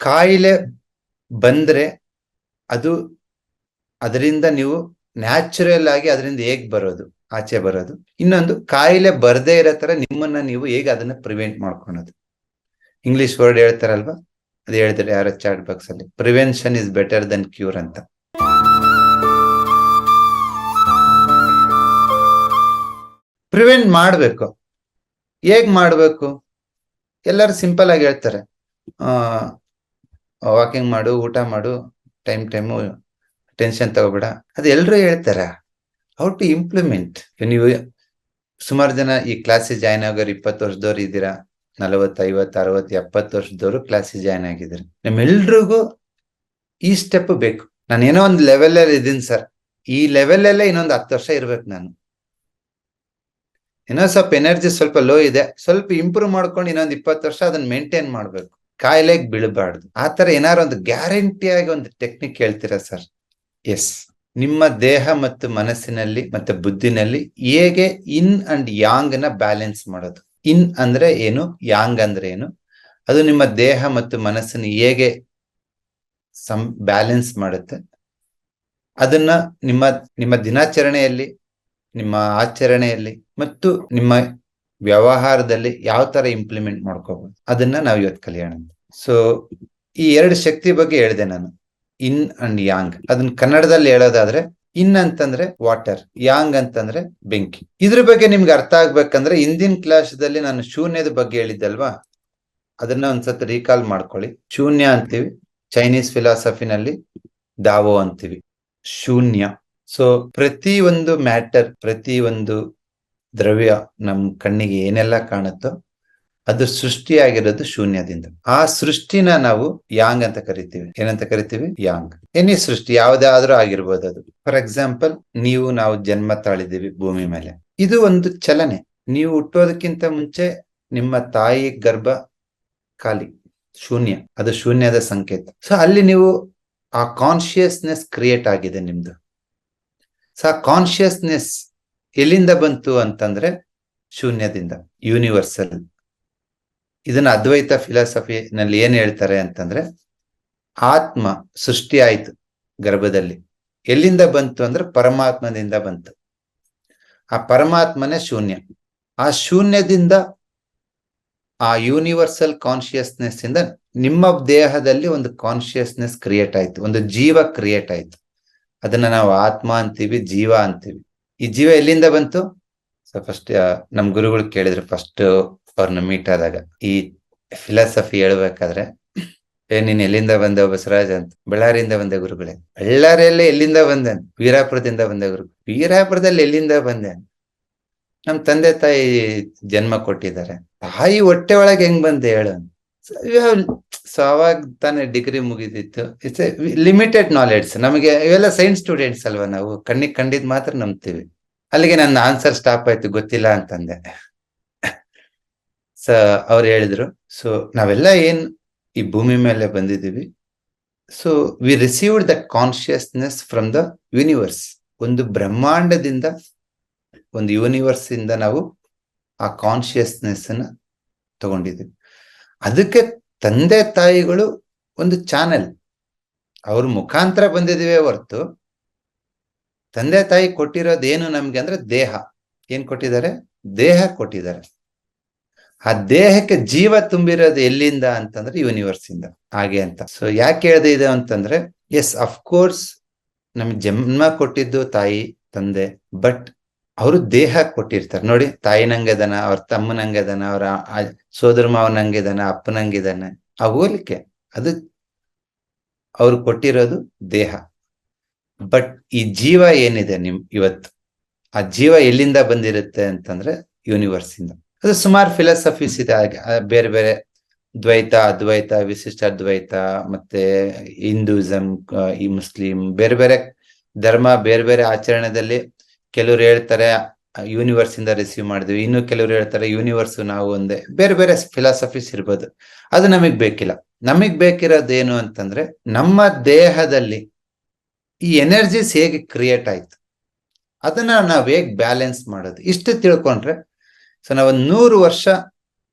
ಕಾಯಿಲೆ ಬಂದ್ರೆ ಅದು ಅದರಿಂದ ನೀವು ನ್ಯಾಚುರಲ್ ಆಗಿ ಅದರಿಂದ ಹೇಗ್ ಬರೋದು, ಆಚೆ ಬರೋದು. ಇನ್ನೊಂದು, ಕಾಯಿಲೆ ಬರದೇ ಇರೋ ತರ ನಿಮ್ಮನ್ನ ನೀವು ಹೇಗೆ ಅದನ್ನ ಪ್ರಿವೆಂಟ್ ಮಾಡ್ಕೊಳೋದು? ಇಂಗ್ಲಿಷ್ ವರ್ಡ್ ಹೇಳ್ತಾರಲ್ವಾ? ಅದು ಹೇಳಿದ್ರೆ ಯಾರೋ ಚಾಟ್ ಬಾಕ್ಸ್ ಅಲ್ಲಿ. Prevention is better than cure ಅಂತ. ಪ್ರಿವೆಂಟ್ ಮಾಡಬೇಕು. ಹೇಗ್ ಮಾಡಬೇಕು? ಎಲ್ಲರೂ ಸಿಂಪಲ್ ಆಗಿ ಹೇಳ್ತಾರೆ. ವಾಕಿಂಗ್ ಮಾಡು, ಊಟ ಮಾಡು ಟೈಮ್ ಟೈಮು ಟೆನ್ಷನ್ ತಗೋಬೇಡ. ಅದು ಎಲ್ರು ಹೇಳ್ತಾರ. ಹೌ ಟು ಇಂಪ್ಲಿಮೆಂಟ್ ನೀವು ಸುಮಾರು ಜನ ಈ ಕ್ಲಾಸಿಗೆ ಜಾಯ್ನ್ ಆಗೋರು ಇಪ್ಪತ್ತು ವರ್ಷದವ್ರು ಇದ್ದೀರಾ? ನಲವತ್ತು ಐವತ್ತು ಅರವತ್ತು, ಎಪ್ಪತ್ತು ವರ್ಷದವರು ಕ್ಲಾಸಿಗೆ ಜಾಯ್ನ್ ಆಗಿದ್ದಾರೆ? ನಿಮ್ಮೆಲ್ರಿಗೂ ಈ ಸ್ಟೆಪ್ ಬೇಕು. ನಾನು ಏನೋ ಒಂದು ಲೆವೆಲ್ ಅಲ್ಲಿ ಇದ್ದೀನಿ ಸರ್ ಈ ಲೆವೆಲ್ ಅಲ್ಲೇ ಇನ್ನೊಂದು ಹತ್ತು ವರ್ಷ ಇರ್ಬೇಕು ನಾನು. ಏನೋ ಸ್ವಲ್ಪ ಎನರ್ಜಿ ಸ್ವಲ್ಪ ಲೋ ಇದೆ. ಸ್ವಲ್ಪ ಇಂಪ್ರೂವ್ ಮಾಡ್ಕೊಂಡು ಇನ್ನೊಂದು ಇಪ್ಪತ್ತು ವರ್ಷ ಅದನ್ನ ಮೇಂಟೈನ್ ಮಾಡ್ಬೇಕು. ಕಾಯಿಲೆಗೆ ಬೀಳಬಾರ್ದು. ಆ ತರ ಏನಾರು ಒಂದು ಗ್ಯಾರಂಟಿ ಆಗಿ ಒಂದು ಟೆಕ್ನಿಕ್ ಹೇಳ್ತೀರಾ ಸರ್? ಎಸ್ ನಿಮ್ಮ ದೇಹ ಮತ್ತು ಮನಸ್ಸಿನಲ್ಲಿ ಮತ್ತೆ ಬುದ್ಧಿನಲ್ಲಿ ಹೇಗೆ ಇನ್ ಅಂಡ್ ಯಾಂಗ್ನ ಬ್ಯಾಲೆನ್ಸ್ ಮಾಡೋದು? ಇನ್ ಅಂದ್ರೆ ಏನು? ಯಾಂಗ್ ಅಂದ್ರೆ ಏನು? ಅದು ನಿಮ್ಮ ದೇಹ ಮತ್ತು ಮನಸ್ಸನ್ನು ಹೇಗೆ ಸಂ ಬ್ಯಾಲೆನ್ಸ್ ಮಾಡುತ್ತೆ? ಅದನ್ನ ನಿಮ್ಮ ನಿಮ್ಮ ದಿನಾಚರಣೆಯಲ್ಲಿ, ನಿಮ್ಮ ಆಚರಣೆಯಲ್ಲಿ ಮತ್ತು ನಿಮ್ಮ ವ್ಯವಹಾರದಲ್ಲಿ ಯಾವ ತರ ಇಂಪ್ಲಿಮೆಂಟ್ ಮಾಡ್ಕೋಬಹುದು ಅದನ್ನ ನಾವು ಇವತ್ತು ಕಲಿಯೋಣ. ಸೊ ಈ ಎರಡು ಶಕ್ತಿ ಬಗ್ಗೆ ಹೇಳಿದೆ ನಾನು. ಇನ್ ಅಂಡ್ ಯಾಂಗ್ ಅದನ್ನ ಕನ್ನಡದಲ್ಲಿ ಹೇಳೋದಾದ್ರೆ ಇನ್ ಅಂತಂದ್ರೆ ವಾಟರ್ ಯಾಂಗ್ ಅಂತಂದ್ರೆ ಬೆಂಕಿ. ಇದ್ರ ಬಗ್ಗೆ ನಿಮ್ಗೆ ಅರ್ಥ ಆಗ್ಬೇಕಂದ್ರೆ, ಹಿಂದಿನ ಕ್ಲಾಸ್ ದಲ್ಲಿ ನಾನು ಶೂನ್ಯದ ಬಗ್ಗೆ ಹೇಳಿದ್ದಲ್ವಾ? ಅದನ್ನ ಒಂದ್ಸತಿ ರೀಕಾಲ್ ಮಾಡ್ಕೊಳ್ಳಿ. ಶೂನ್ಯ ಅಂತೀವಿ ಚೈನೀಸ್ ಫಿಲಾಸಫಿನಲ್ಲಿ ದಾವೋ ಅಂತೀವಿ. ಶೂನ್ಯ. ಸೊ ಪ್ರತಿ ಒಂದು ಮ್ಯಾಟರ್ ಪ್ರತಿ ಒಂದು ದ್ರವ್ಯ ನಮ್ಮ ಕಣ್ಣಿಗೆ ಏನೆಲ್ಲ ಕಾಣುತ್ತೋ ಅದು ಸೃಷ್ಟಿಯಾಗಿರೋದು ಶೂನ್ಯದಿಂದ. ಆ ಸೃಷ್ಟಿನ ನಾವು ಯಾಂಗ್ ಅಂತ ಕರಿತೀವಿ. ಏನಂತ ಕರಿತೀವಿ? ಯಾಂಗ್. ಎನಿ ಸೃಷ್ಟಿ ಯಾವುದಾದ್ರೂ ಆಗಿರ್ಬೋದು ಅದು. ಫಾರ್ ಎಕ್ಸಾಂಪಲ್ ನೀವು ನಾವು ಜನ್ಮ ತಾಳಿದ್ದೀವಿ ಭೂಮಿ ಮೇಲೆ. ಇದು ಒಂದು ಚಲನೆ. ನೀವು ಹುಟ್ಟೋದಕ್ಕಿಂತ ಮುಂಚೆ ನಿಮ್ಮ ತಾಯಿ ಗರ್ಭ ಖಾಲಿ. ಶೂನ್ಯ. ಅದು ಶೂನ್ಯದ ಸಂಕೇತ. ಸೊ ಅಲ್ಲಿ ನೀವು ಆ ಕಾನ್ಶಿಯಸ್ನೆಸ್ ಕ್ರಿಯೇಟ್ ಆಗಿದೆ ನಿಮ್ದು. ಸೊ ಆ ಕಾನ್ಶಿಯಸ್ನೆಸ್ ಎಲ್ಲಿಂದ ಬಂತು ಅಂತಂದ್ರೆ ಶೂನ್ಯದಿಂದ ಯೂನಿವರ್ಸಲ್ ಇದನ್ನ ಅದ್ವೈತ ಫಿಲಾಸಫಿನಲ್ಲಿ ಏನ್ ಹೇಳ್ತಾರೆ ಅಂತಂದ್ರೆ, ಆತ್ಮ ಸೃಷ್ಟಿ ಆಯ್ತು ಗರ್ಭದಲ್ಲಿ. ಎಲ್ಲಿಂದ ಬಂತು ಅಂದ್ರೆ ಪರಮಾತ್ಮದಿಂದ ಬಂತು. ಆ ಪರಮಾತ್ಮನೇ ಶೂನ್ಯ. ಆ ಶೂನ್ಯದಿಂದ ಆ ಯೂನಿವರ್ಸಲ್ ಕಾನ್ಶಿಯಸ್ನೆಸ್ ಇಂದ ನಿಮ್ಮ ದೇಹದಲ್ಲಿ ಒಂದು ಕಾನ್ಶಿಯಸ್ನೆಸ್ ಕ್ರಿಯೇಟ್ ಆಯ್ತು, ಒಂದು ಜೀವ ಕ್ರಿಯೇಟ್ ಆಯ್ತು. ಅದನ್ನ ನಾವು ಆತ್ಮ ಅಂತೀವಿ, ಜೀವ ಅಂತೀವಿ. ಈ ಜೀವ ಎಲ್ಲಿಂದ ಬಂತು? ಸೊ ಫಸ್ಟ್ ನಮ್ ಗುರುಗಳು ಕೇಳಿದ್ರು ಫಸ್ಟ್ ಅವ್ರನ್ನ ಮೀಟ್ ಆದಾಗ. ಈ ಫಿಲಾಸಫಿ ಹೇಳ್ಬೇಕಾದ್ರೆ, ಏ, ನೀನ್ ಎಲ್ಲಿಂದ ಬಂದೆ ಬಸವರಾಜ್ ಅಂತ. ಬಳ್ಳಾರಿಯಿಂದ ಬಂದೆ ಗುರುಗಳೇ. ಬಳ್ಳಾರಿಯಲ್ಲಿ ಎಲ್ಲಿಂದ ಬಂದೆ ವೀರಾಪುರದಿಂದ ಬಂದೆ ಗುರು ವೀರಾಪುರದಲ್ಲಿ ಎಲ್ಲಿಂದ ಬಂದೆ ನಮ್ ತಂದೆ ತಾಯಿ ಜನ್ಮ ಕೊಟ್ಟಿದ್ದಾರೆ. ತಾಯಿ ಹೊಟ್ಟೆ ಒಳಗೆ ಹೆಂಗ್ ಬಂದೆ ಹೇಳು ಸೊ ಅವಾಗ ತಾನೇ ಡಿಗ್ರಿ ಮುಗಿದಿತ್ತು. ಇಟ್ಸ್ ಲಿಮಿಟೆಡ್ ನಾಲೆಡ್ಸ್ ನಮಗೆ ಇವೆಲ್ಲ ಸೈನ್ಸ್ ಸ್ಟೂಡೆಂಟ್ಸ್ ಅಲ್ವಾ ನಾವು? ಕಣ್ಣಿಗೆ ಕಂಡಿದ್ ಮಾತ್ರ ನಂಬ್ತೀವಿ. ಅಲ್ಲಿಗೆ ನನ್ನ ಆನ್ಸರ್ ಸ್ಟಾಪ್ ಆಯ್ತು, ಗೊತ್ತಿಲ್ಲ ಅಂತಂದೆ. ಸ ಅವ್ರು ಹೇಳಿದ್ರು ಸೊ ನಾವೆಲ್ಲ ಏನ್ ಈ ಭೂಮಿ ಮೇಲೆ ಬಂದಿದ್ದೀವಿ? So we received the consciousness from the universe ಒಂದು ಬ್ರಹ್ಮಾಂಡದಿಂದ, ಒಂದು ಯೂನಿವರ್ಸ್ ಇಂದ ನಾವು ಆ ಕಾನ್ಶಿಯಸ್ನೆಸ್ ಅನ್ನ ತಗೊಂಡಿದ್ದೀವಿ. ಅದಕ್ಕೆ ತಂದೆ ತಾಯಿಗಳು ಒಂದು ಚಾನೆಲ್. ಅವ್ರ ಮುಖಾಂತರ ಬಂದಿದ್ದೀವಿ ಹೊರ್ತು ತಂದೆ ತಾಯಿ ಕೊಟ್ಟಿರೋದೇನು ನಮ್ಗೆ ಅಂದ್ರೆ ದೇಹ. ಏನ್ ಕೊಟ್ಟಿದ್ದಾರೆ? ದೇಹ ಕೊಟ್ಟಿದ್ದಾರೆ. ಆ ದೇಹಕ್ಕೆ ಜೀವ ತುಂಬಿರೋದು ಎಲ್ಲಿಂದ ಅಂತಂದ್ರೆ ಯೂನಿವರ್ಸ್ ಇಂದ ಹಾಗೆ ಅಂತ. ಸೊ ಯಾಕೆ ಹೇಳ್ದೆ ಇದೆ ಅಂತಂದ್ರೆ ಎಸ್ ಅಫ್ಕೋರ್ಸ್ ನಮ್ಗೆ ಜನ್ಮ ಕೊಟ್ಟಿದ್ದು ತಾಯಿ, ತಂದೆ ಬಟ್ ಅವರು ದೇಹ ಕೊಟ್ಟಿರ್ತಾರೆ. ನೋಡಿ ತಾಯಿ ನಂಗೆದನ ಅವ್ರ ತಮ್ಮನಂಗದನ ಅವ್ರ ಸೋದರ ಮಾವನಂಗಿದಾನ ಅಪ್ಪನಂಗಿದಾನ ಆ ಹೋಲಿಕೆ ಅದು ಅವ್ರು ಕೊಟ್ಟಿರೋದು ದೇಹ. ಬಟ್ ಈ ಜೀವ ಏನಿದೆ ನಿಮ್ ಇವತ್ತು? ಆ ಜೀವ ಎಲ್ಲಿಂದ ಬಂದಿರುತ್ತೆ ಅಂತಂದ್ರೆ ಯೂನಿವರ್ಸ್ ಇಂದ ಅದು ಸುಮಾರು ಫಿಲಾಸಫೀಸ್ ಇದೆ. ಬೇರೆ ಬೇರೆ ದ್ವೈತ, ಅದ್ವೈತ, ವಿಶಿಷ್ಟ ಅದ್ವೈತ, ಮತ್ತೆ ಹಿಂದೂಯಿಸಂ ಈ ಮುಸ್ಲಿಂ, ಬೇರೆ ಬೇರೆ ಧರ್ಮ, ಬೇರೆ ಬೇರೆ ಆಚರಣೆದಲ್ಲಿ ಕೆಲವ್ರು ಹೇಳ್ತಾರೆ ಯೂನಿವರ್ಸ್ ಇಂದ ರಿಸೀವ್ ಮಾಡಿದ್ವಿ. ಇನ್ನು ಕೆಲವ್ರು ಹೇಳ್ತಾರೆ ಯೂನಿವರ್ಸ್ ನಾವು ಒಂದೇ. ಬೇರೆ ಬೇರೆ ಫಿಲಾಸಫೀಸ್ ಇರ್ಬೋದು. ಅದು ನಮಗ್ ಬೇಕಿಲ್ಲ. ನಮಗ್ ಬೇಕಿರೋದೇನು ಅಂತಂದ್ರೆ, ನಮ್ಮ ದೇಹದಲ್ಲಿ ಈ ಎನರ್ಜೀಸ್ ಹೇಗೆ ಕ್ರಿಯೇಟ್ ಆಯ್ತು? ಅದನ್ನ ನಾವ್ ಹೇಗ್ ಬ್ಯಾಲೆನ್ಸ್ ಮಾಡೋದು? ಇಷ್ಟು ತಿಳ್ಕೊಂಡ್ರೆ, ಸೊ ನಾವ್ ಒಂದ್ ನೂರು ವರ್ಷ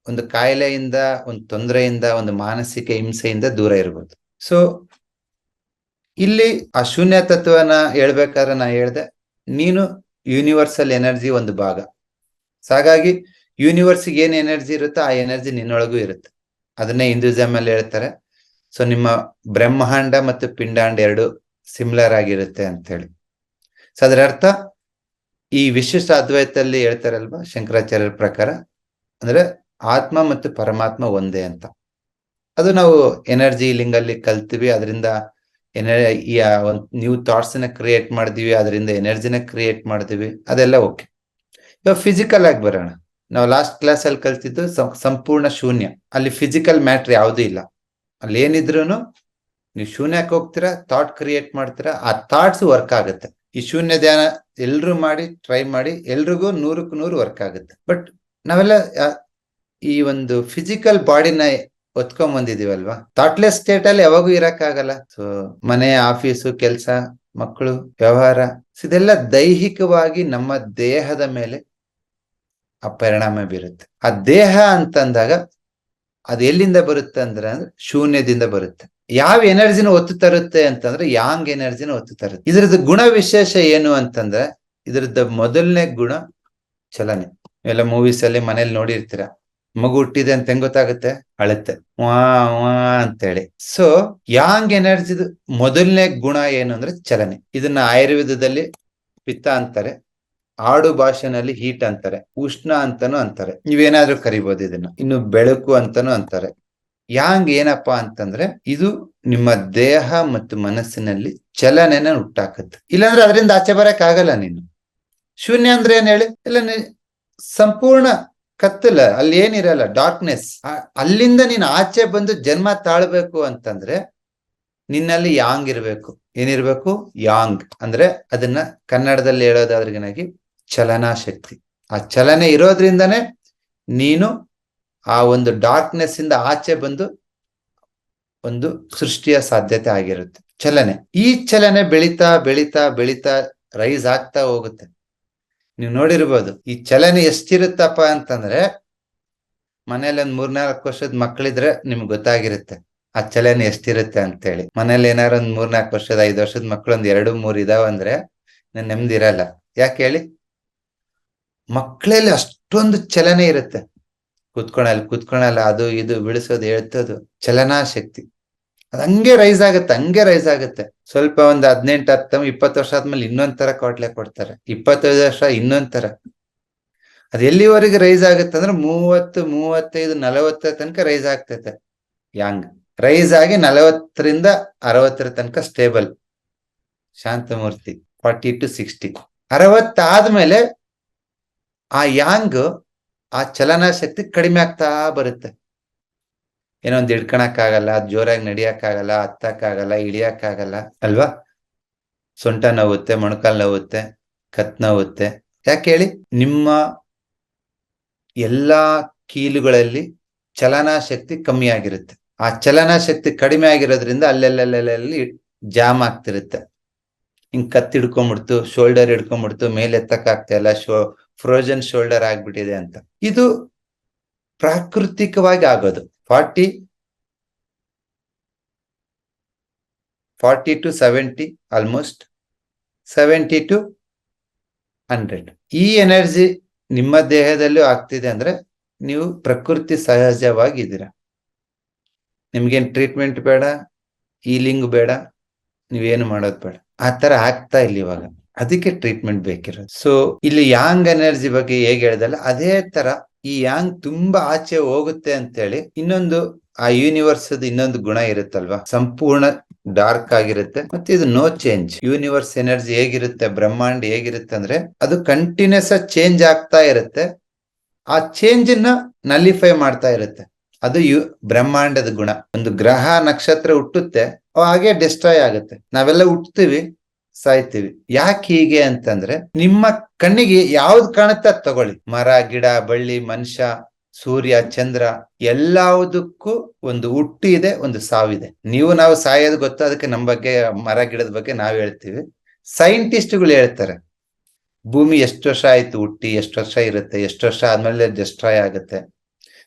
ಒಂದು ಕಾಯಿಲೆಯಿಂದ, ಒಂದು ತೊಂದರೆಯಿಂದ, ಒಂದು ಮಾನಸಿಕ ಹಿಂಸೆಯಿಂದ ದೂರ ಇರ್ಬೋದು. ಸೊ, ಇಲ್ಲಿ ಆ ಶೂನ್ಯ ತತ್ವನ ಹೇಳ್ಬೇಕಾದ್ರೆ ನಾ ಹೇಳ್ದೆ, ನೀನು ಯೂನಿವರ್ಸಲ್ ಎನರ್ಜಿ ಒಂದು ಭಾಗ. ಹಾಗಾಗಿ ಯೂನಿವರ್ಸಿಗೆ ಏನ್ ಎನರ್ಜಿ ಇರುತ್ತೋ ಆ ಎನರ್ಜಿ ನಿನ್ನೊಳಗೂ ಇರುತ್ತೆ. ಅದನ್ನೇ ಹಿಂದೂಸಮ್ ಅಲ್ಲಿ ಹೇಳ್ತಾರೆ. ಸೊ ನಿಮ್ಮ ಬ್ರಹ್ಮಾಂಡ ಮತ್ತು ಪಿಂಡಾಂಡ ಎರಡು ಸಿಮಿಲರ್ ಆಗಿರುತ್ತೆ ಅಂತ ಹೇಳಿ ಸೊ ಅದರ ಅರ್ಥ ಈ ವಿಶಿಷ್ಟ ಅದ್ವೈತಲ್ಲಿ ಹೇಳ್ತಾರಲ್ವಾ ಶಂಕರಾಚಾರ್ಯರ ಪ್ರಕಾರ? ಅಂದ್ರೆ ಆತ್ಮ ಮತ್ತು ಪರಮಾತ್ಮ ಒಂದೇ ಅಂತ. ಅದು ನಾವು ಎನರ್ಜಿ ಲಿಂಗಲ್ಲಿ ಕಲ್ತೀವಿ. ಅದರಿಂದ ಎನ ಈ ಒಂದು ನ್ಯೂ ಥಾಟ್ಸ್ನ ಕ್ರಿಯೇಟ್ ಮಾಡಿದೀವಿ ಅದರಿಂದ ಎನರ್ಜಿನ ಕ್ರಿಯೇಟ್ ಮಾಡ್ತೀವಿ, ಅದೆಲ್ಲ ಓಕೆ ಇವಾಗ ಫಿಸಿಕಲ್ ಆಗಿ ಬರೋಣ. ನಾವು ಲಾಸ್ಟ್ ಕ್ಲಾಸ್ ಅಲ್ಲಿ ಕಲ್ತಿದ್ದು ಸಂಪೂರ್ಣ ಶೂನ್ಯ. ಅಲ್ಲಿ ಫಿಸಿಕಲ್ ಮ್ಯಾಟ್ರ್ ಯಾವುದೂ ಇಲ್ಲ. ಅಲ್ಲಿ ಏನಿದ್ರು ನೀವು ಶೂನ್ಯಕ್ಕೆ ಹೋಗ್ತೀರಾ ಥಾಟ್ ಕ್ರಿಯೇಟ್ ಮಾಡ್ತೀರಾ, ಆ ಥಾಟ್ಸ್ ವರ್ಕ್ ಆಗುತ್ತೆ. ಈ ಶೂನ್ಯ ಧ್ಯಾನ ಎಲ್ರು ಮಾಡಿ ಟ್ರೈ ಮಾಡಿ, ಎಲ್ರಿಗೂ ನೂರಕ್ಕೆ ನೂರು ವರ್ಕ್ ಆಗುತ್ತೆ. ಬಟ್ ನಾವೆಲ್ಲ ಈ ಒಂದು ಫಿಸಿಕಲ್ ಬಾಡಿನ ಒತ್ಕೊಂಡ್ ಬಂದಿದೀವಲ್ವಾ? ಥಾಟ್ಲೆಸ್ ಸ್ಟೇಟ್ ಅಲ್ಲಿ ಯಾವಾಗೂ ಇರಕ್ಕಾಗಲ್ಲ. ಸೊ ಮನೆ ಆಫೀಸು ಕೆಲಸ, ಮಕ್ಕಳು, ವ್ಯವಹಾರ ಇದೆಲ್ಲ ದೈಹಿಕವಾಗಿ ನಮ್ಮ ದೇಹದ ಮೇಲೆ ಆ ಪರಿಣಾಮ ಬೀರುತ್ತೆ. ಆ ದೇಹ ಅಂತಂದಾಗ ಅದು ಎಲ್ಲಿಂದ ಬರುತ್ತೆ ಅಂದ್ರೆ ಅಂದ್ರೆ ಶೂನ್ಯದಿಂದ ಬರುತ್ತೆ. ಯಾವ ಎನರ್ಜಿನ ಒತ್ತು ತರುತ್ತೆ ಅಂತಂದ್ರೆ ಯಾಂಗ್ ಎನರ್ಜಿನ ಒತ್ತು ತರುತ್ತೆ. ಇದ್ರದ್ದು ಗುಣ ವಿಶೇಷ ಏನು ಅಂತಂದ್ರೆ ಇದರದ್ದು ಮೊದಲನೇ ಗುಣ ಚಲನೆ. ಎಲ್ಲ ಮೂವೀಸ್ ಅಲ್ಲಿ ಮನೇಲಿ ನೋಡಿರ್ತೀರ? ಮಗು ಹುಟ್ಟಿದೆ ಅಂತ ಹೆಂಗ್ ಗೊತ್ತಾಗುತ್ತೆ? ಅಳತ್ತೆ. ವಾ ವಾ ಅಂತೇಳಿ. ಸೊ ಯಾಂಗ್ ಎನರ್ಜಿದು ಮೊದಲನೇ ಗುಣ ಏನು ಅಂದ್ರೆ ಚಲನೆ. ಇದನ್ನ ಆಯುರ್ವೇದದಲ್ಲಿ ಪಿತ್ತ ಅಂತಾರೆ, ಆಡು ಭಾಷೆನಲ್ಲಿ ಹೀಟ್ ಅಂತಾರೆ, ಉಷ್ಣ ಅಂತಾನು ಅಂತಾರೆ. ನೀವೇನಾದ್ರೂ ಕರಿಬಹುದು ಇದನ್ನ. ಇನ್ನು ಬೆಳಕು ಅಂತಾನು ಅಂತಾರೆ. ಯಾಂಗ್ ಏನಪ್ಪಾ ಅಂತಂದ್ರೆ ಇದು ನಿಮ್ಮ ದೇಹ ಮತ್ತು ಮನಸ್ಸಿನಲ್ಲಿ ಚಲನೆನ ಹುಟ್ಟಾಕತ್ತೆ. ಇಲ್ಲಾಂದ್ರೆ ಅದರಿಂದ ಆಚೆ ಬರಕ್ ಆಗಲ್ಲ ನೀನು. ಶೂನ್ಯ ಅಂದ್ರೆ ಏನ್ ಹೇಳಿ? ಇಲ್ಲ ಸಂಪೂರ್ಣ ಕತ್ತಲ, ಅಲ್ಲಿ ಏನಿರಲ್ಲ ಡಾರ್ಕ್ನೆಸ್ ಅಲ್ಲಿಂದ ನೀನು ಆಚೆ ಬಂದು ಜನ್ಮ ತಾಳ್ಬೇಕು ಅಂತಂದ್ರೆ ನಿನ್ನಲ್ಲಿ ಯಾಂಗ್ ಇರಬೇಕು. ಏನಿರ್ಬೇಕು? ಯಾಂಗ್ ಅಂದ್ರೆ ಅದನ್ನ ಕನ್ನಡದಲ್ಲಿ ಹೇಳೋದಾದ್ರಿಗನಾಗಿ ಚಲನಾ ಶಕ್ತಿ ಆ ಚಲನೆ ಇರೋದ್ರಿಂದನೇ ನೀನು ಆ ಒಂದು ಡಾರ್ಕ್ನೆಸ್ ಇಂದ ಆಚೆ ಬಂದು ಒಂದು ಸೃಷ್ಟಿಯ ಸಾಧ್ಯತೆ ಆಗಿರುತ್ತೆ. ಚಲನೆ. ಈ ಚಲನೆ ಬೆಳಿತಾ ಬೆಳಿತಾ ಬೆಳಿತಾ ರೈಸ್ ಆಗ್ತಾ ಹೋಗುತ್ತೆ. ನೀವು ನೋಡಿರ್ಬೋದು, ಈ ಚಲನೆ ಎಷ್ಟಿರುತ್ತಪ್ಪ ಅಂತಂದ್ರೆ ಮನೇಲಿ ಒಂದ್ ಮೂರ್ನಾಲ್ಕು ವರ್ಷದ ಮಕ್ಕಳಿದ್ರೆ ನಿಮ್ಗೆ ಗೊತ್ತಾಗಿರುತ್ತೆ, ಆ ಚಲನೆ ಎಷ್ಟಿರುತ್ತೆ ಅಂತೇಳಿ. ಮನೇಲಿ ಏನಾರು ಒಂದ್ ಮೂರ್ನಾಲ್ಕು ವರ್ಷದ, ಐದು ವರ್ಷದ ಮಕ್ಳು ಒಂದ್ ಎರಡು, ಮೂರ್ ಇದಾವಂದ್ರೆ ನನ್ ನೆಮ್ಮದಿ ಇರಲ್ಲ. ಯಾಕೆ ಹೇಳಿ? ಮಕ್ಕಳಲ್ಲಿ ಅಷ್ಟೊಂದು ಚಲನೆ ಇರುತ್ತೆ. ಕುತ್ಕೊಳಲ್ಲ ಕುತ್ಕೊಳಲ್ಲ, ಅದು ಇದು, ಬಿಡಿಸೋದು ಹೇಳ್ತೋದು ಚಲನಾ ಶಕ್ತಿ. ಅದ್ ಹಂಗೆ ರೈಸ್ ಆಗುತ್ತೆ, ಹಂಗೆ ರೈಸ್ ಆಗುತ್ತೆ. ಸ್ವಲ್ಪ ಒಂದ್ ಹದಿನೆಂಟು, ಹತ್ತು, ಇಪ್ಪತ್ತು ವರ್ಷ ಆದ್ಮೇಲೆ ಇನ್ನೊಂದ್ ತರ ಕೊಟ್ಲೆ ಕೊಡ್ತಾರೆ. ಇಪ್ಪತ್ತೈದು ವರ್ಷ ಇನ್ನೊಂದ್ ತರ ಅದ್ ಎಲ್ಲಿವರೆಗೆ ರೈಸ್ ಆಗುತ್ತೆ ಅಂದ್ರೆ ಮೂವತ್ತು, ಮೂವತ್ತೈದು, ನಲವತ್ತರ ತನಕ ರೈಸ್ ಆಗ್ತೈತೆ. ಯಾಂಗ್ ರೈಸ್ ಆಗಿ ನಲವತ್ತರಿಂದ ಅರವತ್ತರ ತನಕ ಸ್ಟೇಬಲ್ ಶಾಂತಮೂರ್ತಿ ಫಾರ್ಟಿ ಟು ಸಿಕ್ಸ್ಟಿ ಅರವತ್ತಾದ್ಮೇಲೆ ಆ ಯಾಂಗ್ ಆ ಚಲನಾ ಶಕ್ತಿ ಕಡಿಮೆ ಆಗ್ತಾ ಬರುತ್ತೆ. ಏನೋ ಒಂದು ಹಿಡ್ಕೊಳಕ್ಕಾಗಲ್ಲ ಜೋರಾಗಿ ನಡಿಯಕ್ಕಾಗಲ್ಲ, ಹತ್ತಕ್ಕಾಗಲ್ಲ, ಇಳಿಯಕ್ಕಾಗಲ್ಲ, ಅಲ್ವಾ? ಸೊಂಟ ನೋವುತ್ತೆ, ಮೊಣಕಾಲ್ ನೋವುತ್ತೆ, ಕತ್ ನೋವುತ್ತೆ. ಯಾಕೆ ಹೇಳಿ? ನಿಮ್ಮ ಎಲ್ಲಾ ಕೀಲುಗಳಲ್ಲಿ ಚಲನಾ ಶಕ್ತಿ ಕಮ್ಮಿ ಆಗಿರುತ್ತೆ. ಆ ಚಲನಾ ಶಕ್ತಿ ಕಡಿಮೆ ಆಗಿರೋದ್ರಿಂದ ಅಲ್ಲೆಲ್ಲೆಲ್ಲೆಲ್ಲಿ ಜಾಮ್ ಆಗ್ತಿರುತ್ತೆ. ಹಿಂಗ್ ಕತ್ ಹಿಡ್ಕೊಂಡ್ಬಿಡ್ತು ಶೋಲ್ಡರ್ ಹಿಡ್ಕೊಂಡ್ಬಿಡ್ತು ಮೇಲೆ ಎತ್ತಕ್ಕಾಗ್ತಾ ಇಲ್ಲ, ಶೋ, ಫ್ರೋಜನ್ ಶೋಲ್ಡರ್ ಆಗ್ಬಿಟ್ಟಿದೆ ಅಂತ. ಇದು ಪ್ರಾಕೃತಿಕವಾಗಿ ಆಗೋದು. Forty forty to seventy almost seventy to hundred. ಈ ಎನರ್ಜಿ ನಿಮ್ಮ ದೇಹದಲ್ಲೂ ಆಗ್ತಿದೆ ಅಂದ್ರೆ ನೀವು ಪ್ರಕೃತಿ ಸಹಜವಾಗಿದ್ದೀರಾ. ನಿಮ್ಗೇನ್ ಟ್ರೀಟ್ಮೆಂಟ್ ಬೇಡ ಈಲಿಂಗ್ ಬೇಡ, ನೀವೇನು ಮಾಡೋದು ಬೇಡ. ಆ ತರ ಆಗ್ತಾ ಇಲ್ಲ ಇವಾಗ. ಅದಕ್ಕೆ ಟ್ರೀಟ್ಮೆಂಟ್ ಬೇಕಿರೋದು. ಸೊ ಇಲ್ಲಿ ಯಾಂಗ್ ಎನರ್ಜಿ ಬಗ್ಗೆ ಹೇಗೆ ಹೇಳ್ದಲ್ಲ, ಅದೇ ತರ ಈ ಯಾಂಗ್ ತುಂಬಾ ಆಚೆ ಹೋಗುತ್ತೆ ಅಂತೇಳಿ ಇನ್ನೊಂದು, ಆ ಯೂನಿವರ್ಸ್ ಇನ್ನೊಂದು ಗುಣ ಇರುತ್ತಲ್ವಾ? ಸಂಪೂರ್ಣ ಡಾರ್ಕ್ ಆಗಿರುತ್ತೆ. ಮತ್ತೆ ಇದು ನೋ ಚೇಂಜ್ ಯೂನಿವರ್ಸ್ ಎನರ್ಜಿ ಹೇಗಿರುತ್ತೆ, ಬ್ರಹ್ಮಾಂಡ ಹೇಗಿರುತ್ತೆ ಅಂದ್ರೆ ಅದು ಕಂಟಿನ್ಯೂಸ್ ಚೇಂಜ್ ಆಗ್ತಾ ಇರುತ್ತೆ. ಆ ಚೇಂಜ್ನ ನಲಿಫೈ ಮಾಡ್ತಾ ಇರುತ್ತೆ. ಅದು ಯು, ಬ್ರಹ್ಮಾಂಡದ ಗುಣ. ಒಂದು ಗ್ರಹ ನಕ್ಷತ್ರ ಹುಟ್ಟುತ್ತೆ ಹಾಗೆ ಡಿಸ್ಟ್ರಾಯ್ ಆಗುತ್ತೆ. ನಾವೆಲ್ಲ ಹುಟ್ತೀವಿ ಸಾಯ್ತೀವಿ. ಯಾಕೆ ಹೀಗೆ ಅಂತಂದ್ರೆ ನಿಮ್ಮ ಕಣ್ಣಿಗೆ ಯಾವ್ದು ಕಾಣುತ್ತೆ ಅದು ತಗೊಳ್ಳಿ. ಮರ, ಗಿಡ, ಬಳ್ಳಿ, ಮನುಷ್ಯ, ಸೂರ್ಯ, ಚಂದ್ರ ಎಲ್ಲದಕ್ಕೂ ಒಂದು ಹುಟ್ಟು ಇದೆ, ಒಂದು ಸಾವಿದೆ. ನೀವು ನಾವು ಸಾಯೋದು ಗೊತ್ತು ಅದಕ್ಕೆ ನಮ್ಮ ಬಗ್ಗೆ, ಮರ, ಗಿಡದ ಬಗ್ಗೆ ನಾವ್ ಹೇಳ್ತೀವಿ. ಸೈಂಟಿಸ್ಟ್ಗಳು ಹೇಳ್ತಾರೆ, ಭೂಮಿ ಎಷ್ಟು ವರ್ಷ ಆಯ್ತು ಹುಟ್ಟಿ, ಎಷ್ಟು ವರ್ಷ ಇರುತ್ತೆ, ಎಷ್ಟು ವರ್ಷ ಆದ್ಮೇಲೆ ಡಿಸ್ಟ್ರಾಯ್ ಆಗುತ್ತೆ.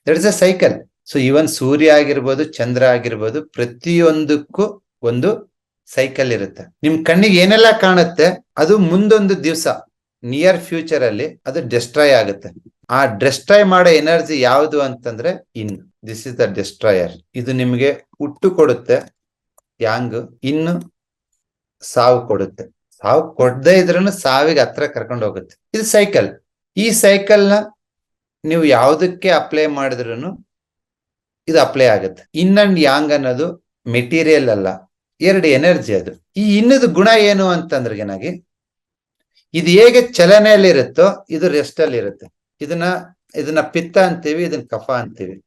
That is a cycle so even ಸೂರ್ಯ ಆಗಿರ್ಬೋದು, ಚಂದ್ರ ಆಗಿರ್ಬೋದು, ಪ್ರತಿಯೊಂದಕ್ಕೂ ಒಂದು ಸೈಕಲ್ ಇರುತ್ತೆ. ನಿಮ್ ಕಣ್ಣಿಗೆ ಏನೆಲ್ಲ ಕಾಣುತ್ತೆ, ಅದು ಮುಂದೊಂದು ದಿವಸ ನಿಯರ್ ಫ್ಯೂಚರ್ ಅಲ್ಲಿ ಅದು ಡೆಸ್ಟ್ರಾಯ್ ಆಗುತ್ತೆ. ಆ ಡೆಸ್ಟ್ರಾಯ್ ಮಾಡೋ ಎನರ್ಜಿ ಯಾವುದು ಅಂತಂದ್ರೆ yin this is the destroyer ಇದು ನಿಮಗೆ ಹುಟ್ಟು ಕೊಡುತ್ತೆ ಯಾಂಗ್ ಇನ್ನು ಸಾವು ಕೊಡುತ್ತೆ. ಸಾವು ಕೊಡದೇ ಇದ್ರೂ ಸಾವಿಗೆ ಹತ್ರ ಕರ್ಕೊಂಡು ಹೋಗುತ್ತೆ. ಇದು ಸೈಕಲ್ ಈ ಸೈಕಲ್ನ ನೀವು ಯಾವುದಕ್ಕೆ ಅಪ್ಲೈ ಮಾಡಿದ್ರು ಇದು ಅಪ್ಲೈ ಆಗುತ್ತೆ. ಇನ್ ಅಂಡ್ ಯಾಂಗ್ ಅನ್ನೋದು ಮೆಟೀರಿಯಲ್ ಅಲ್ಲ. ಎರಡು ಎನರ್ಜಿ ಅದು. ಈ ಇನ್ನದ ಗುಣ ಏನು ಅಂತಂದ್ರೆ ಏನಾಗಿ, ಇದು ಹೇಗೆ ಚಲನೆಯಲ್ಲಿರುತ್ತೋ, ಇದು ರೆಸ್ಟ್ ಅಲ್ಲಿ ಇರುತ್ತೆ ಇದನ್ನ ಇದನ್ನ ಪಿತ್ತ ಅಂತೀವಿ, ಇದನ್ನ ಕಫ ಅಂತೀವಿ.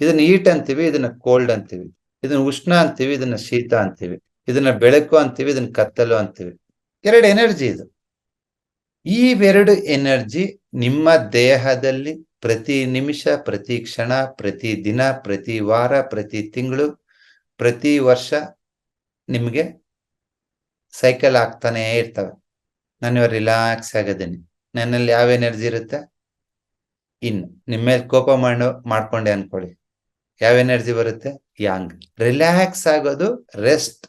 ಇದನ್ನ ಈಟ್ ಅಂತೀವಿ, ಇದನ್ನ ಕೋಲ್ಡ್ ಅಂತೀವಿ. ಇದನ್ನ ಉಷ್ಣ ಅಂತೀವಿ, ಇದನ್ನ ಶೀತ ಅಂತೀವಿ. ಇದನ್ನ ಬೆಳಕು ಅಂತೀವಿ, ಇದನ್ನ ಕತ್ತಲು ಅಂತೀವಿ. ಎರಡು ಎನರ್ಜಿ ಇದು. ಈ ಎರಡು ಎನರ್ಜಿ ನಿಮ್ಮ ದೇಹದಲ್ಲಿ ಪ್ರತಿ ನಿಮಿಷ, ಪ್ರತಿ ಕ್ಷಣ, ಪ್ರತಿ ದಿನ, ಪ್ರತಿ ವಾರ, ಪ್ರತಿ ತಿಂಗಳು, ಪ್ರತಿ ವರ್ಷ ನಿಮಗೆ ಸೈಕಲ್ ಆಗ್ತಾನೆ ಇರ್ತವೆ. ನಾನು ಇವಾಗ ರಿಲ್ಯಾಕ್ಸ್ ಆಗಿದ್ದೀನಿ. ನನ್ನಲ್ಲಿ ಯಾವ ಎನರ್ಜಿ ಇರುತ್ತೆ? ಇನ್ ನಿಮ್ಮ ಮೇಲೆ ಕೋಪ ಮಾಡೋ, ಮಾಡ್ಕೊಂಡೆ ಅನ್ಕೊಳ್ಳಿ. ಯಾವ ಎನರ್ಜಿ ಬರುತ್ತೆ? ಯಾಂಗ್ ರಿಲ್ಯಾಕ್ಸ್ ಆಗೋದು rest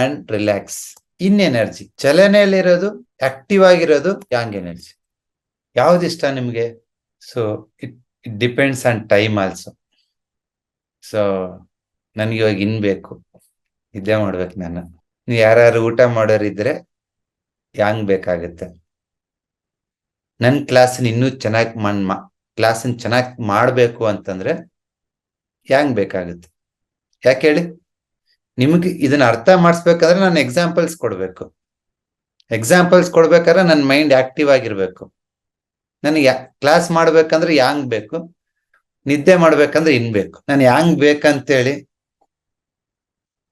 and relax yin energy ಚಲನೆಯಲ್ಲಿರೋದು active ಆಗಿರೋದು ಯಾಂಗ್ ಎನರ್ಜಿ ಯಾವ್ದಿಷ್ಟ ನಿಮ್ಗೆ? So it it depends on time also so ನನಗೆ ಇವಾಗ ಇನ್ ಬೇಕು. ನಿದ್ದೆ ಮಾಡ್ಬೇಕು ನಾನು. ನೀವು ಯಾರು ಊಟ ಮಾಡೋರಿದ್ರೆ ಯಾಂಗ್ ಬೇಕಾಗತ್ತೆ? ನನ್ನ ಕ್ಲಾಸನ್ ಇನ್ನೂ ಚೆನ್ನಾಗಿ ಮನ್ ಕ್ಲಾಸನ್ ಚೆನ್ನಾಗಿ ಮಾಡಬೇಕು ಅಂತಂದ್ರೆ ಯಾಂಗ್ ಬೇಕಾಗುತ್ತೆ? ಯಾಕೆ ಹೇಳಿ? ನಿಮ್ಗೆ ಇದನ್ನ ಅರ್ಥ ಮಾಡಿಸ್ಬೇಕಾದ್ರೆ ನಾನು ಎಕ್ಸಾಂಪಲ್ಸ್ ಕೊಡ್ಬೇಕು. ಎಕ್ಸಾಂಪಲ್ಸ್ ಕೊಡ್ಬೇಕಾದ್ರೆ ನನ್ನ ಮೈಂಡ್ ಆಕ್ಟಿವ್ ಆಗಿರ್ಬೇಕು. ನನಗೆ ಕ್ಲಾಸ್ ಮಾಡ್ಬೇಕಂದ್ರೆ ಯಾಂಗ್ ಬೇಕು? ನಿದ್ದೆ ಮಾಡ್ಬೇಕಂದ್ರೆ ಇನ್ ಬೇಕು ನಾನು ಯಾಂಗ್ ಬೇಕಂತೇಳಿ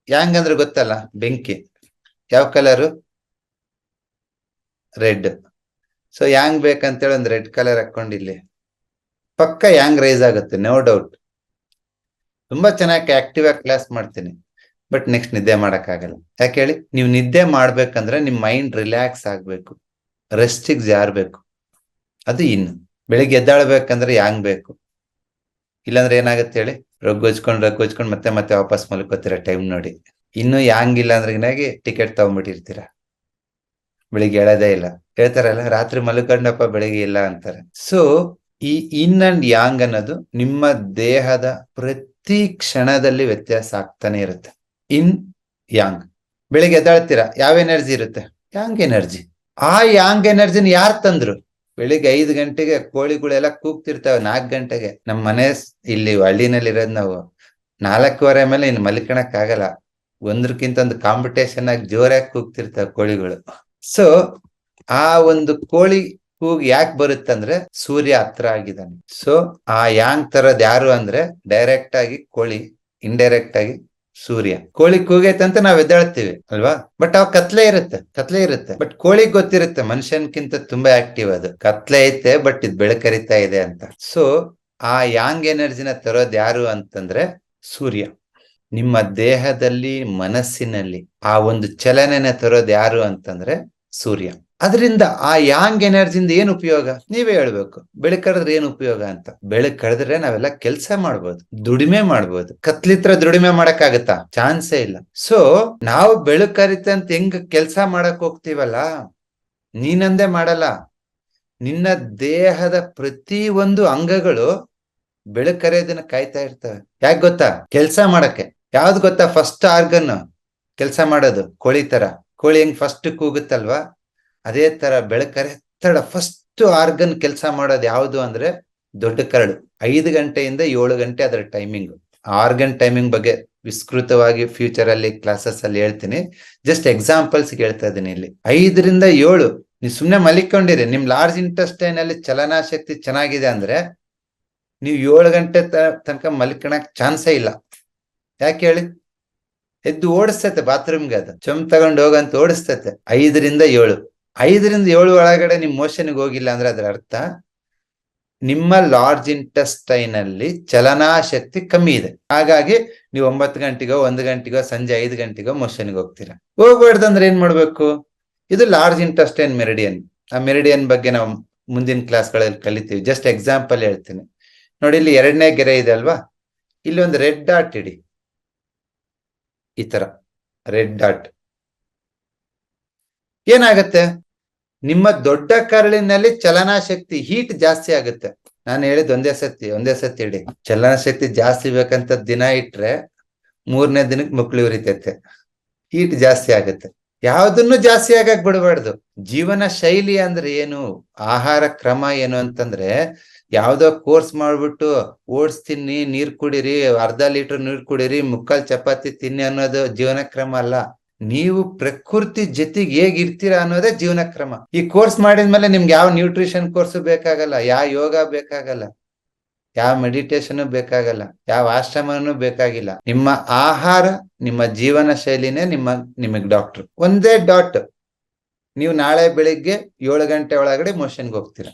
ಯಾಂಗ್ ಗೊತ್ತಲ್ಲ? ಬೆಂಕಿ. ಯಾವ ಕಲರು? ರೆಡ್. ಸೊ ಯಾಂಗ್ ಬೇಕಂತೇಳಿ ಒಂದು ರೆಡ್ ಕಲರ್ ಹಾಕೊಂಡಿಲ್ಲಿ ಪಕ್ಕ ಯಾಂಗ್ ರೈಸ್ ಆಗುತ್ತೆ ನೋ ಡೌಟ್ ತುಂಬಾ ಚೆನ್ನಾಗಿ ಆಕ್ಟಿವ್ ಆಗಿ ಕ್ಲಾಸ್ ಮಾಡ್ತೀನಿ. ಬಟ್ ನೆಕ್ಸ್ಟ್ ನಿದ್ದೆ ಮಾಡೋಕ್ಕಾಗಲ್ಲ. ಯಾಕೆ ಹೇಳಿ? ನೀವು ನಿದ್ದೆ ಮಾಡ್ಬೇಕಂದ್ರೆ ನಿಮ್ಮ ಮೈಂಡ್ ರಿಲ್ಯಾಕ್ಸ್ ಆಗ್ಬೇಕು. ರೆಸ್ಟಿಗೆ ಜಾರ್ಬೇಕು ಅದು ಇನ್ನು. ಬೆಳಿಗ್ಗೆ ಎದ್ದಾಳ್ಬೇಕಂದ್ರೆ ಯಾಂಗ್ ಬೇಕು? ಇಲ್ಲಾಂದ್ರೆ ಏನಾಗುತ್ತೆ ಹೇಳಿ? ರೊಗ್ಗೊಚ್ಕೊಂಡು ರೊಗ್ಗೊಚ್ಕೊಂಡು ಮತ್ತೆ ಮತ್ತೆ ವಾಪಸ್ ಮಲ್ಕೋತೀರ ಟೈಮ್ ನೋಡಿ. ಇನ್ನು ಯಾಂಗ್ ಅಂದ್ರಗಿನಾಗಿ ಟಿಕೆಟ್ ತಗೊಂಡ್ಬಿಟ್ಟಿರ್ತೀರ? ಬೆಳಿಗ್ಗೆ ಹೇಳೋದೇ ಇಲ್ಲ. ಹೇಳ್ತಾರಲ್ಲ, ರಾತ್ರಿ ಮಲ್ಕೊಂಡಪ್ಪ ಬೆಳಿಗ್ಗೆ ಇಲ್ಲ ಅಂತಾರೆ. ಸೊ ಈ ಇನ್ ಅಂಡ್ ಯಾಂಗ್ ಅನ್ನೋದು ನಿಮ್ಮ ದೇಹದ ಪ್ರತಿ ಕ್ಷಣದಲ್ಲಿ ವ್ಯತ್ಯಾಸ ಆಗ್ತಾನೆ ಇರುತ್ತೆ. ಇನ್ ಯಾಂಗ್ ಬೆಳಿಗ್ಗೆ ಎದ್ದಾಳ್ತೀರಾ? ಯಾವ ಎನರ್ಜಿ ಇರುತ್ತೆ? ಯಾಂಗ್ ಎನರ್ಜಿ ಆ ಯಾಂಗ್ ಎನರ್ಜಿನ ಯಾರು ತಂದ್ರು? ಬೆಳಿಗ್ಗೆ ಐದು ಗಂಟೆಗೆ ಕೋಳಿಗಳೆಲ್ಲ ಕೂಗ್ತಿರ್ತಾವೆ, ನಾಲ್ಕು ಗಂಟೆಗೆ. ನಮ್ಮ ಮನೆ ಇಲ್ಲಿ ಹಳ್ಳಿನಲ್ಲಿ ಇರೋದ್ ನಾವು ನಾಲ್ಕೂವರೆ ಮೇಲೆ ಇನ್ನು ಮಲ್ಕೊಳಕ್ ಆಗಲ್ಲ. ಒಂದ್ರಕ್ಕಿಂತ ಒಂದು ಕಾಂಪಿಟೇಷನ್ ಆಗಿ ಜೋರಾಗಿ ಕೂಗ್ತಿರ್ತಾವೆ ಕೋಳಿಗಳು. ಸೊ ಆ ಒಂದು ಕೋಳಿ ಕೂಗ್ ಯಾಕೆ ಬರುತ್ತಂದ್ರೆ ಸೂರ್ಯ ಹತ್ರ ಆಗಿದ್ದಾನೆ. ಸೊ ಆ ಯಾಂಗ್ ತರದ್ ಯಾರು ಅಂದ್ರೆ ಡೈರೆಕ್ಟ್ ಆಗಿ ಕೋಳಿ ಇಂಡೈರೆಕ್ಟ್ ಆಗಿ ಸೂರ್ಯ. ಕೋಳಿ ಕೂಗೈತೆ ಅಂತ ನಾವ್ ಎದ್ದೇಳ್ತೀವಿ, ಅಲ್ವಾ? ಬಟ್ ಅವ್ ಕತ್ಲೆ ಇರುತ್ತೆ ಕತ್ಲೆ ಇರುತ್ತೆ. ಬಟ್ ಕೋಳಿ ಗೊತ್ತಿರುತ್ತೆ, ಮನುಷ್ಯನ್ಕಿಂತ ತುಂಬಾ ಆಕ್ಟಿವ್ ಅದು. ಕತ್ಲೆ ಐತೆ ಬಟ್ ಇದ್ ಬೆಳಕರಿತಾ ಇದೆ ಅಂತ. ಸೊ ಆ ಯಾಂಗ್ ಎನರ್ಜಿನ ತರೋದ್ ಯಾರು ಅಂತಂದ್ರೆ ಸೂರ್ಯ. ನಿಮ್ಮ ದೇಹದಲ್ಲಿ, ಮನಸ್ಸಿನಲ್ಲಿ ಆ ಒಂದು ಚಲನೆನ ತರೋದ್ ಯಾರು ಅಂತಂದ್ರೆ ಸೂರ್ಯ. ಅದರಿಂದ ಆ ಯಾಂಗ್ ಎನರ್ಜಿಯಿಂದ ಏನು ಉಪಯೋಗ? ನೀವೇ ಹೇಳ್ಬೇಕು. ಬೆಳಕ್ ಕಡದ್ರೆ ಏನ್ ಉಪಯೋಗ ಅಂತ. ಬೆಳಕ್ ಕಳೆದ್ರೆ ನಾವೆಲ್ಲ ಕೆಲಸ ಮಾಡ್ಬೋದು. ದುಡಿಮೆ ಮಾಡ್ಬೋದು. ಕತ್ಲಿತ್ರ ದುಡಿಮೆ ಮಾಡಕ್ ಚಾನ್ಸೇ ಇಲ್ಲ. ಸೊ ನಾವು ಬೆಳಕ್ ಅಂತ ಹೆಂಗ್ ಕೆಲಸ ಮಾಡಕ್ ಹೋಗ್ತೀವಲ್ಲ? ನೀನಂದೇ ಮಾಡಲ್ಲ. ನಿನ್ನ ದೇಹದ ಪ್ರತಿ ಒಂದು ಅಂಗಗಳು ಬೆಳಕ್ ಕರೆಯೋದನ್ನ ಕಾಯ್ತಾ ಇರ್ತವೆ. ಯಾಕೆ ಗೊತ್ತಾ? ಕೆಲಸ ಮಾಡಕ್ಕೆ. ಯಾವ್ದು ಗೊತ್ತಾ? ಫಸ್ಟ್ ಆರ್ಗನ್ ಕೆಲಸ ಮಾಡೋದು. ಕೋಳಿ ತರ. ಕೋಳಿ ಹೆಂಗ್ ಫಸ್ಟ್ ಕೂಗುತ್ತಲ್ವಾ? ಅದೇ ತರ ಬೆಳಕರೆ ತಡ ಫಸ್ಟ್ ಆರ್ಗನ್ ಕೆಲಸ ಮಾಡೋದು ಯಾವುದು ಅಂದ್ರೆ ದೊಡ್ಡ ಕರಡು ಐದು ಗಂಟೆಯಿಂದ ಏಳು ಗಂಟೆ ಅದರ ಟೈಮಿಂಗ್ ಆರ್ಗನ್ ಟೈಮಿಂಗ್ ಬಗ್ಗೆ ವಿಸ್ತೃತವಾಗಿ ಫ್ಯೂಚರ್ ಅಲ್ಲಿ ಕ್ಲಾಸಸ್ ಅಲ್ಲಿ ಹೇಳ್ತೀನಿ. ಜಸ್ಟ್ ಎಕ್ಸಾಂಪಲ್ಸ್ ಹೇಳ್ತಾ ಇದ್ದೀನಿ ಇಲ್ಲಿ. ಐದರಿಂದ ಏಳು, ನೀವು ಸುಮ್ಮನೆ ಮಲಿಕೊಂಡಿರಿ. ನಿಮ್ ಲಾರ್ಜ್ ಇಂಟೆಸ್ಟೈನ್ ಅಲ್ಲಿ ಚಲನಾಶಕ್ತಿ ಚೆನ್ನಾಗಿದೆ ಅಂದ್ರೆ ನೀವು ಏಳು ಗಂಟೆ ತನಕ ಮಲ್ಕೊಳಕ್ ಚಾನ್ಸೇ ಇಲ್ಲ. ಯಾಕೆ ಹೇಳಿ? ಎದ್ದು ಓಡಿಸ್ತೈತೆ ಬಾತ್ರೂಮ್ಗೆ ಅದು. ಚಮ್ ತಗೊಂಡು ಹೋಗಂತ ಓಡಿಸ್ತೈತೆ. ಐದರಿಂದ ಏಳು. ಐದರಿಂದ ಏಳು ಒಳಗಡೆ ನಿಮ್ಮ ಮೋಷನ್ಗೆ ಹೋಗಿಲ್ಲ ಅಂದ್ರೆ ಅದರ ಅರ್ಥ, ನಿಮ್ಮ ಲಾರ್ಜ್ ಇಂಟೆಸ್ಟೈನ್ ಅಲ್ಲಿ ಚಲನಾಶಕ್ತಿ ಕಮ್ಮಿ ಇದೆ. ಹಾಗಾಗಿ ನೀವು ಒಂಬತ್ತು ಗಂಟೆಗೋ, ಒಂದು ಗಂಟೆಗೋ, ಸಂಜೆ ಐದು ಗಂಟೆಗೋ ಮೋಷನ್ಗೆ ಹೋಗ್ತೀರಾ. ಹೋಗ್ಬಾರ್ದಂದ್ರೆ ಏನ್ ಮಾಡ್ಬೇಕು? ಇದು ಲಾರ್ಜ್ ಇಂಟೆಸ್ಟೈನ್ ಮೆರಿಡಿಯನ್ ಆ ಮೆರಿಡಿಯನ್ ಬಗ್ಗೆ ನಾವು ಮುಂದಿನ ಕ್ಲಾಸ್ಗಳಲ್ಲಿ ಕಲಿತೀವಿ. ಜಸ್ಟ್ ಎಕ್ಸಾಂಪಲ್ ಹೇಳ್ತೀನಿ. ನೋಡಿ, ಇಲ್ಲಿ ಎರಡನೇ ಗೆರೆ ಇದೆ ಅಲ್ವಾ? ಇಲ್ಲಿ ಒಂದು ರೆಡ್ ಡಾಟ್ ಇಡಿ. ಈ ತರ. ರೆಡ್ ಡಾಟ್ ಏನಾಗತ್ತೆ? ನಿಮ್ಮ ದೊಡ್ಡ ಕರಳಿನಲ್ಲಿ ಚಲನಾಶಕ್ತಿ ಹೀಟ್ ಜಾಸ್ತಿ ಆಗುತ್ತೆ. ನಾನು ಹೇಳಿದ್ ಒಂದೇ ಸತಿ ಒಂದೇ ಸತಿ ಇಡಿ ಚಲನಶಕ್ತಿ ಜಾಸ್ತಿ ಬೇಕಂತ ದಿನ ಇಟ್ರೆ ಮೂರನೇ ದಿನಕ್ಕೆ ಮುಕ್ಳು ಉರಿತೈತೆ. ಹೀಟ್ ಜಾಸ್ತಿ ಆಗುತ್ತೆ. ಯಾವ್ದನ್ನು ಜಾಸ್ತಿ ಆಗಕ್ ಬಿಡಬಾರ್ದು. ಜೀವನ ಶೈಲಿ ಅಂದ್ರೆ ಏನು? ಆಹಾರ ಕ್ರಮ ಏನು ಅಂತಂದ್ರೆ ಯಾವ್ದೋ ಕೋರ್ಸ್ ಮಾಡ್ಬಿಟ್ಟು ಓಟ್ಸ್ ತಿನ್ನಿ, ನೀರ್ ಕುಡಿರಿ, ಅರ್ಧ ಲೀಟರ್ ನೀರ್ ಕುಡಿರಿ, ಮುಕ್ಕಾಲ್ ಚಪಾತಿ ತಿನ್ನಿ ಅನ್ನೋದು ಜೀವನ ಕ್ರಮ ಅಲ್ಲ. ನೀವು ಪ್ರಕೃತಿ ಜೊತೆಗೆ ಹೇಗಿರ್ತೀರಾ ಅನ್ನೋದೇ ಜೀವನ ಕ್ರಮ. ಈ ಕೋರ್ಸ್ ಮಾಡಿದ್ಮೇಲೆ ನಿಮ್ಗೆ ಯಾವ ನ್ಯೂಟ್ರಿಷನ್ ಕೋರ್ಸ್ ಬೇಕಾಗಲ್ಲ, ಯಾವ ಯೋಗ ಬೇಕಾಗಲ್ಲ, ಯಾವ ಮೆಡಿಟೇಷನ್ ಬೇಕಾಗಲ್ಲ, ಯಾವ ಆಶ್ರಮನೂ ಬೇಕಾಗಿಲ್ಲ. ನಿಮ್ಮ ಆಹಾರ, ನಿಮ್ಮ ಜೀವನ ಶೈಲಿನೇ ನಿಮ್ಮ, ನಿಮಗ್ ಡಾಕ್ಟರ್ ಒಂದೇ ಡಾಟ್ ನೀವು ನಾಳೆ ಬೆಳಿಗ್ಗೆ ಏಳು ಗಂಟೆ ಒಳಗಡೆ ಮೋಷನ್ಗೆ ಹೋಗ್ತೀರಾ.